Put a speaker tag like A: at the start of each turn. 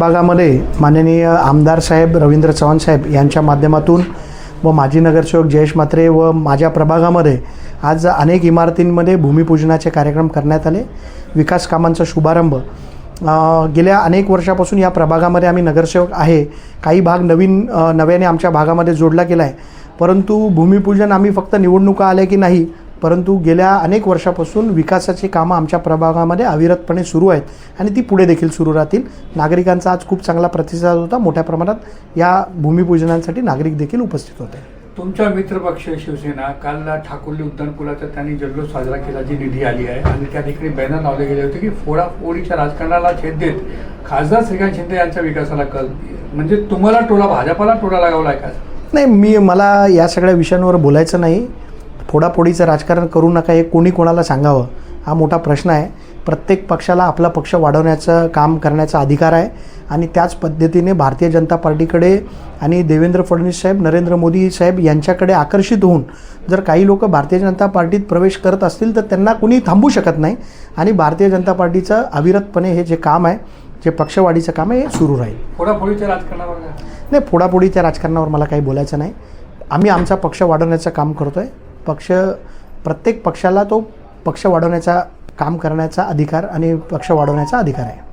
A: विभागामध्ये माननीय आमदार साहेब रवींद्र चव्हाण साहेब यांच्या माध्यमातून व माजी नगरसेवक जयेश म्हात्रे व माझ्या प्रभागामध्ये आज अनेक इमारतींमध्ये भूमिपूजनाचे कार्यक्रम करण्यात आले. विकास कामांचा शुभारंभ. गेल्या अनेक वर्षापासून या प्रभागामध्ये आम्ही नगरसेवक आहे. काही भाग नवीन नव्याने आमच्या भागामध्ये जोडला गेला आहे परंतु भूमिपूजन आम्ही फक्त निवडणुका आल्या की नाही परंतु गेल्या अनेक वर्षापासून विकासाची कामं आमच्या प्रभागामध्ये अविरतपणे सुरू आहेत आणि ती पुढे देखील सुरू राहतील. नागरिकांचा आज खूप चांगला प्रतिसाद होता. मोठ्या प्रमाणात या भूमिपूजनासाठी नागरिक देखील उपस्थित होते.
B: तुमचा मित्रपक्ष शिवसेना काल ठाकुर्ली उड्डाणपुलाचा त्यांनी जल्लोष साजरा केला जी निधी आली आहे. आणि त्या ठिकाणी बॅनर लावले गेले होते की फोडाफोडीच्या राजकारणाला छेद देत खासदार श्रीकांत शिंदे यांच्या विकासाला कल म्हणजे तुम्हाला टोला भाजपाला टोला लगावला आहे का?
A: नाही मी मला या सगळ्या विषयांवर बोलायचं नाही. फोडाफोडीचं राजकारण करू नका हे कोणी कोणाला सांगावं? हा मोठा प्रश्न आहे. प्रत्येक पक्षाला आपला पक्ष वाढवण्याचं काम करण्याचा अधिकार आहे आणि त्याच पद्धतीने भारतीय जनता पार्टीकडे आणि देवेंद्र फडणवीस साहेब नरेंद्र मोदी साहेब यांच्याकडे आकर्षित होऊन जर काही लोक भारतीय जनता पार्टीत प्रवेश करत असतील तर त्यांना कुणी थांबू शकत नाही आणि भारतीय जनता पार्टीचं अविरतपणे हे जे काम आहे जे पक्षवाढीचं काम आहे हे सुरू राहील.
B: फोडाफोडीच्या राजकारणावर
A: नाही फोडाफोडीच्या राजकारणावर मला काही बोलायचं नाही. आम्ही आमचा पक्ष वाढवण्याचं काम करतो आहे पक्ष प्रत्येक पक्षाला तो पक्ष वाढवण्याचा काम करण्याचा अधिकार आणि पक्ष वाढवण्याचा अधिकार आहे.